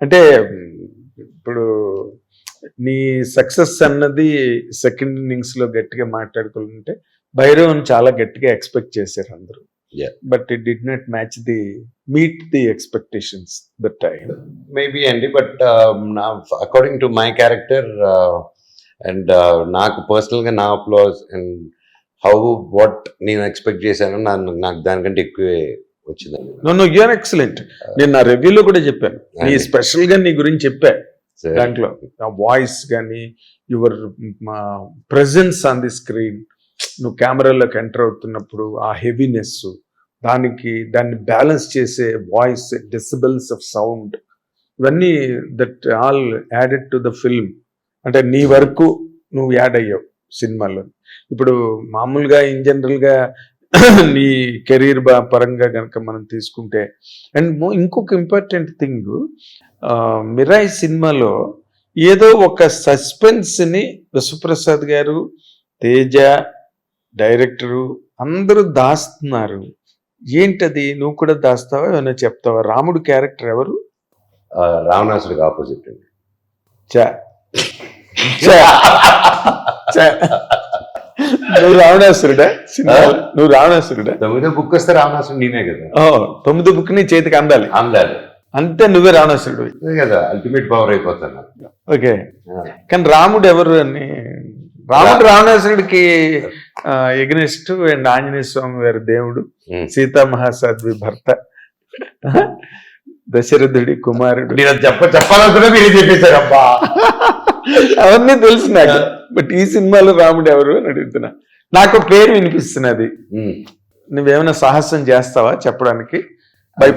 అంటే ఇప్పుడు నీ సక్సెస్ అన్నది సెకండ్ ఇన్నింగ్స్లో గట్టిగా మాట్లాడుకుంటే భైరవన్ చాలా గట్టిగా ఎక్స్పెక్ట్ చేశారు అందరూ. But it did not match the meet the expectations that time maybe అండి బట్ నా according to my character and నాకు పర్సనల్గా నా అప్లాస్ అండ్ హౌ వాట్ నేను ఎక్స్పెక్ట్ చేశాను నాకు దానికంటే ఎక్కువే వచ్చిందండి. నో నో యూఆర్ ఎక్సలెంట్ నేను నా రివ్యూలో కూడా చెప్పాను. నీ. స్పెషల్గా నీ గురించి చెప్పా దాంట్లో. వాయిస్ కానీ your presence on the screen నువ్వు కెమెరాలోకి ఎంటర్ అవుతున్నప్పుడు ఆ హెవీనెస్ దానికి దాన్ని బ్యాలెన్స్ చేసే వాయిస్ డెసిబల్స్ ఆఫ్ సౌండ్ ఇవన్నీ that all added to the film అంటే నీ వరకు నువ్వు యాడ్ అయ్యావు సినిమాలో. ఇప్పుడు మామూలుగా ఇన్ జనరల్గా నీ కెరీర్ పరంగా కనుక మనం తీసుకుంటే. అండ్ ఇంకొక ఇంపార్టెంట్ థింగ్ మిరాయి సినిమాలో ఏదో ఒక సస్పెన్స్ని విశ్వప్రసాద్ గారు తేజ డైరెక్టరు అందరూ దాస్తున్నారు. ఏంటది? నువ్వు కూడా దాస్తావా? ఏమైనా చెప్తావా? రాముడు క్యారెక్టర్ ఎవరు? రావణాసుడికి ఆపోజిట్ అండి. చా చా. నువ్వు రావణాసురుడా? నువ్వు రావణాసురుడా? తొమ్మిదో బుక్ వస్తే రావణాసుడు నేనే కదా. తొమ్మిది బుక్ నీ చేతికి అందాలి. అందాలి. అంతే నువ్వే రావణాసురుడు. కదా అల్టిమేట్ పవర్ అయిపోతాను. ఓకే. కానీ రాముడు ఎవరు అని? రాముడు రావణాసురుడికి ఎగ్నెస్ట్ అండ్ ఆంజనేయ స్వామి వారి దేవుడు. ఉమ్. సీతా మహాసాధ్వి భర్త. దశరథుడి కుమారుడు. చెప్ప చెప్పాలనుకున్నా మీరే చెప్పేశారు అబ్బా. అవన్నీ తెలుసు నాకు. బట్ ఈ సినిమాలో రాముడు ఎవరు అని అడుగుతున్నా. నాకు పేరు వినిపిస్తున్నది. ఉమ్. నువ్వేమైనా సాహసం చేస్తావా చెప్పడానికి? అది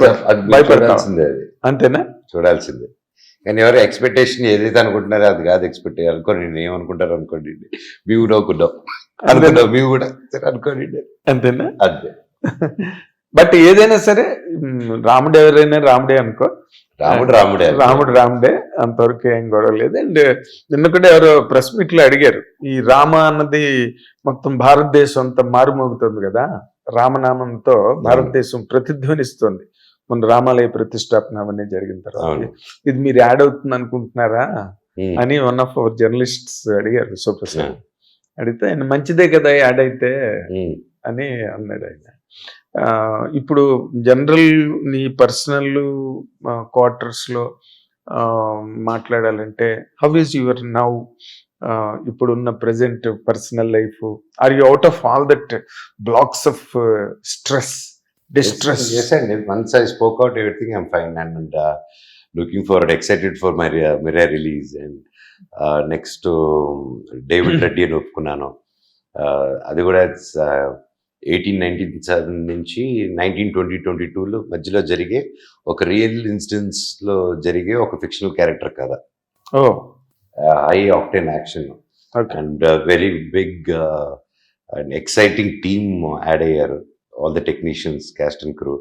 అంతేనా? చూడాల్సిందే. కానీ ఎవరు ఎక్స్పెక్టేషన్ ఏదైతే అనుకుంటున్నారో అది కాదు ఎక్స్పెక్ట్ అనుకోండి ఏమనుకుంటారు అనుకోండి. మీ కూడా అనుకున్నాం అనుకున్నాం మీ కూడా సరే అనుకోండి. అంతేనా? అంతే. బట్ ఏదైనా సరే రాముడు ఎవరైనా రాముడే అనుకో. రాముడు రాముడే. రాముడు రాముడే అంతవరకు ఏం గొడవ లేదు. అండ్ నిన్న కూడా ఎవరో ప్రెస్ మీట్లో అడిగారు ఈ రామ అన్నది మొత్తం భారతదేశం అంతా మారుమోగుతుంది కదా రామనామంతో భారతదేశం ప్రతిధ్వనిస్తుంది. మన రామాలయ ప్రతిష్టాపన అవన్నీ జరిగిన తర్వాత. ఇది మీరు యాడ్ అవుతుంది అనుకుంటున్నారా. అని వన్ ఆఫ్ అవర్ జర్నలిస్ట్స్ అడిగారు విశ్వప్రసాద్ అడిగితే ఆయన మంచిదే కదా యాడ్ అయితే. అని అన్నాడు ఆయన. ఇప్పుడు జనరల్ నీ పర్సనల్ క్వార్టర్స్లో మాట్లాడాలంటే హౌ ఈజ్ యువర్ నౌ ఇప్పుడున్న present personal life? Are you out of all that blocks of stress distress? Yes, అండి once I spoke out everything I'm fine and looking for excited for my Mira release and next David Reddy అని ఒప్పుకున్నాను. Uh, అది కూడా eighteen nineteen seven నుంచి nineteen twenty twenty టూలో మధ్యలో జరిగే ఒక రియల్ ఇన్సిడెంట్స్లో జరిగే ఒక ఫిక్షనల్ క్యారెక్టర్ కదా high octane action. And very big and exciting team add అయ్యారు. All the technicians cast and crew.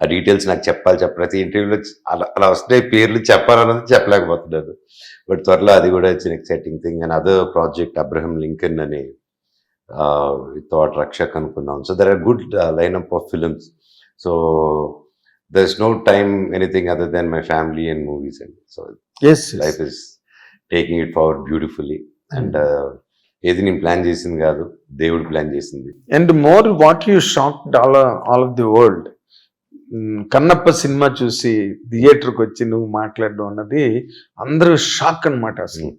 ఆ డీటెయిల్స్ నాకు చెప్పాలి చెప్ప ప్రతి ఇంటర్వ్యూలో అలా అలా వస్తున్నాయి పేర్లు చెప్పాలన్నది చెప్పలేకపోతున్నారు బట్ త్వరలో అది కూడా it's exciting thing. And other project Abraham Lincoln అని థాట్ రక్షక్ అనుకున్నాం. So there are good lineup of films so there is no time anything other than my family and movies and so as life is taking it forward beautifully and ఏది నేను plan చేసింది కాదు దేవుడు plan చేసింది. And more what you shock all all of the world Kannappa cinema చూసి థియేటర్కి వచ్చి నువ్వు మాట్లాడడం అన్నది అందరూ షాక్ అన్నమాట అసలు.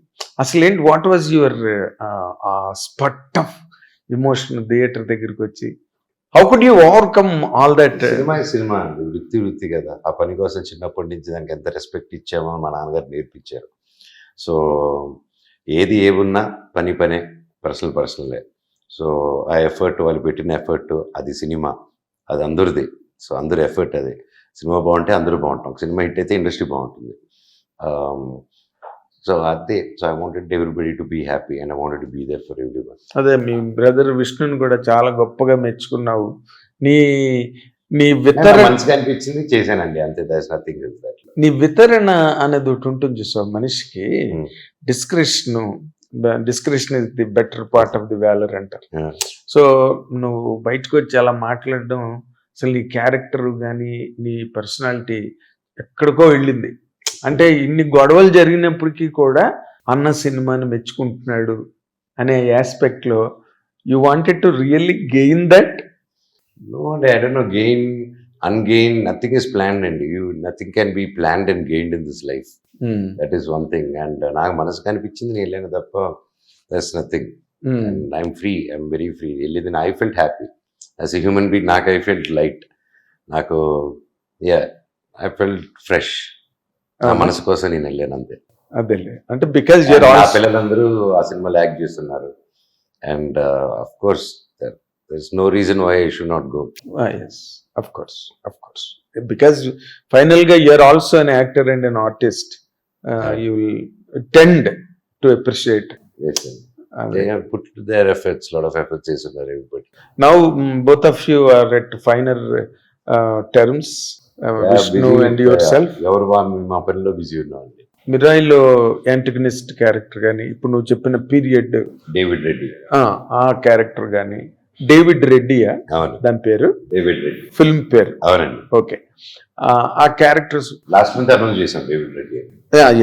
అసలు ఏంటి what was your spot of emotion theatre దగ్గరికి వచ్చి how could you overcome all that cinema సినిమా అండి. వృత్తి వృత్తి కదా. ఆ పని కోసం చిన్నప్పటి నుంచి దానికి ఎంత రెస్పెక్ట్ ఇచ్చామో మా నాన్నగారు నేర్పించారు. సో ఏది ఏమున్నా పని పనే పర్సనల్ పర్సనలే సో ఆ ఎఫర్ట్ వాళ్ళు పెట్టిన ఎఫర్ట్ అది సినిమా. అది అందరిది. సో అందరి ఎఫర్ట్ అది. సినిమా బాగుంటే అందరూ బాగుంటాం. సినిమా హిట్ అయితే ఇండస్ట్రీ బాగుంటుంది. సో అదే. So I wanted everybody to be happy and I wanted to be there for everyone అదే మీ బ్రదర్ విష్ణుని కూడా చాలా గొప్పగా మెచ్చుకున్నావు. నీ నీ వితరణ మంచిగా అనిపించింది చేశానండి. అంతే దస్ నథింగ్ నీ వితరణ అనేది ఒకటి ఉంటుంది చూసావు? మనిషికి. Description description is the better part of the valour అంటారు. సో నువ్వు బయటకు వచ్చి అలా మాట్లాడడం అసలు నీ క్యారెక్టర్ కానీ నీ పర్సనాలిటీ ఎక్కడికో వెళ్ళింది. అంటే ఇన్ని గొడవలు జరిగినప్పటికీ కూడా అన్న సినిమాని మెచ్చుకుంటున్నాడు అనే ఆస్పెక్ట్లో you wanted to really gain that I don't know. Gain, ungain, nothing is planned, and you nothing can be planned and gained in this life. That is one thing. And uh, నాకు మనసు కనిపించింది నేను వెళ్ళాను తప్ప that's nothing and I'm free I'm very free వెళ్ళేది I felt happy as a human being నాకు I felt light నాకు yeah I felt fresh నా మనసు కోసం నేను వెళ్ళాను అంతే. అదేలే. అంటే బికాజ్ పిల్లలందరూ ఆ సినిమాలో యాక్ట్ చేస్తున్నారు. And of course there no reason why I should not go as of course of course because ఫైనల్గా you're also an actor and an artist you will tend to appreciate They have put their efforts, lot of efforts చేస్తున్నారు everybody. Now both of you are at final terms Vishnu and yourself ఎవరు మా పనిలో busy ఉన్నామండి మిరాయిలో antagonist character కానీ ఇప్పుడు నువ్వు చెప్పిన period David Reddy ఆ క్యారెక్టర్ కానీ డేవిడ్ రెడ్డియా దాని పేరు? డేవిడ్ రెడ్డి ఫిల్మ్ పేరు. అవునండి. ఓకే ఆ క్యారెక్టర్స్ లాస్ట్ మంత్ అనౌన్స్ చేశాం David Reddy.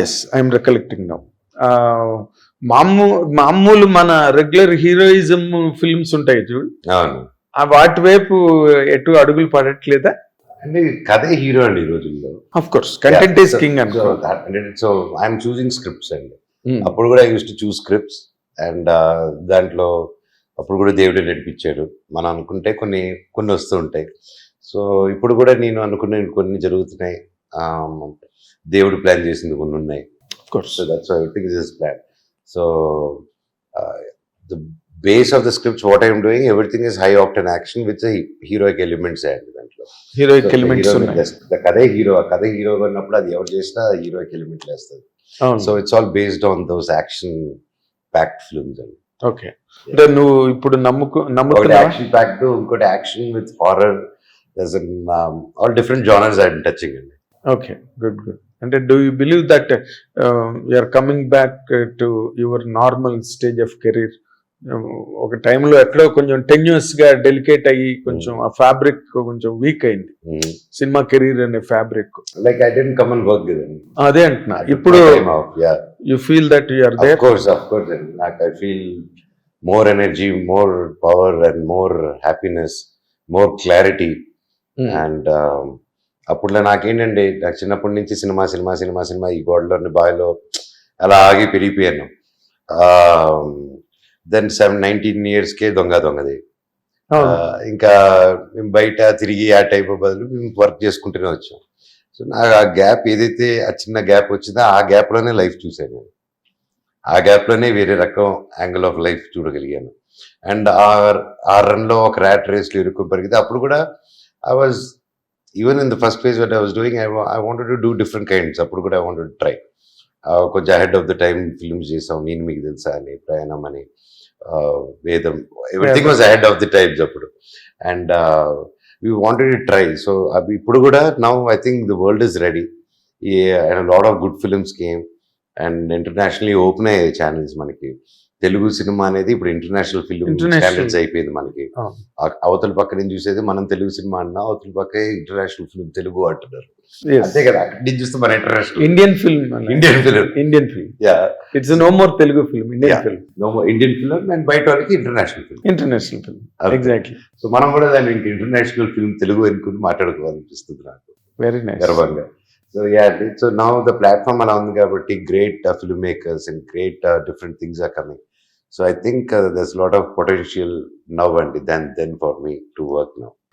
Yes I'm recollecting now మామూ మామూలు మన రెగ్యులర్ హీరోయిజం ఫిల్మ్స్ ఉంటాయి చూడు. వాటి వైపు ఎటు అడుగులు పడట్లేదా? అంటే కథే హీరో అండి ఈ రోజుల్లో of course content is king అనుకో సో ఐఎమ్ చూసింగ్ స్క్రిప్ట్స్ అండి. Hmm. అప్పుడు కూడా use to choose scripts and దాంట్లో అప్పుడు కూడా దేవుడే నడిపించాడు. మనం అనుకుంటే కొన్ని కొన్ని వస్తూ ఉంటాయి. సో ఇప్పుడు కూడా నేను అనుకునే కొన్ని జరుగుతున్నాయి. Um, దేవుడు ప్లాన్ చేసింది కొన్ని ఉన్నాయి. So that's is is plan so the base of the scripts what I'm doing everything is high octane action with heroic elements అండి దాంట్లో. హీరోయిక్ ఎలిమెంట్స్ కథే హీరో కథే హీరో ఉన్నప్పుడు అది ఎవరు చేసినా హీరోయిక్ ఎలిమెంట్ వేస్తుంది so it's all based on those action packed films అండి ఓకే. అంటే నువ్వు ఇప్పుడు నమ్ముకు ఒకటి నమ్ముతున్నావా యాక్షన్ ప్యాక్డ్ ఇంకోటి action with horror all different genres I touching అండి ఓకే గుడ్ గుడ్. అంటే do you believe that you're coming back to your normal stage of career ఒక టైంలో ఎక్కడో కొంచెం టెన్యూస్గా డెలికేట్ అయ్యి కొంచెం ఆ ఫ్యాబ్రిక్ కొంచెం వీక్ అయింది. సినిమా కెరీర్ అనే fabric like I didn't come and work అదే అంటున్నా. ఇప్పుడు yeah you feel that you're Of there course. And like I feel more energy, more power, and more happiness, more clarity. Hmm. And అప్పుడులో నాకేంటండి నాకు చిన్నప్పటి నుంచి cinema cinema cinema cinema ఈ గోడలోని బావిలో అలా ఆగి పెరిగిపోయాను. దెన్ సెవెన్ నైన్టీన్ ఇయర్స్కే దొంగ దొంగది. ఇంకా మేము బయట తిరిగి ఆ టైప్ బదులు మేము వర్క్ చేసుకుంటూనే వచ్చాం. సో నాకు ఆ గ్యాప్ ఏదైతే ఆ చిన్న గ్యాప్ వచ్చిందో ఆ గ్యాప్లోనే లైఫ్ చూశాను నేను. ఆ గ్యాప్లోనే వేరే రకం యాంగిల్ ఆఫ్ లైఫ్ చూడగలిగాను. అండ్ ఆ ఆ రన్లో ఒక ర్యాట్ రేస్లో ఇరుక్కుని పరిగితే అప్పుడు కూడా I was even in the first phase what I was doing I I wanted to do different kinds అప్పుడు కూడా ఐ వాంటెడ్ ట్రై కొంచెం ahead of the time films చేసాం. నేను మీకు తెలుసా అని ప్రయాణం అని. Vedam. Everything was ahead of the times అప్పుడు. And we wanted try so అవి ఇప్పుడు కూడా now I think the world is ready and lot of good films came and internationally open అయ్యాయి ఛానల్స్ మనకి. తెలుగు సినిమా అనేది ఇప్పుడు ఇంటర్నేషనల్ ఫిల్మ్. ఛానల్స్ అయిపోయింది మనకి. అవతల పక్క నుంచి చూసేది మనం తెలుగు సినిమా అన్నా అవతల పక్క ఇంటర్నేషనల్ ఫిల్మ్ తెలుగు అంటున్నారు. అంతే కదా. అక్కడి నుంచి చూస్తే మన international Indian film Indian film Indian film yeah it's no more Telugu film Indian. Film no Indian film and బయట వాళ్ళకి international film international film exactly so మనం కూడా దాన్ని ఇంక ఇంటర్నేషనల్ ఫిల్మ్ తెలుగు అనుకుని మాట్లాడుకోవాలనిపిస్తుంది నాకు. వెరీ నైస్ గర్వంగా. So yeah so now the platform అలా ఉంది కాబట్టి great film makers and great different things are coming so I think there's lot of potential now అండి then then for me to work now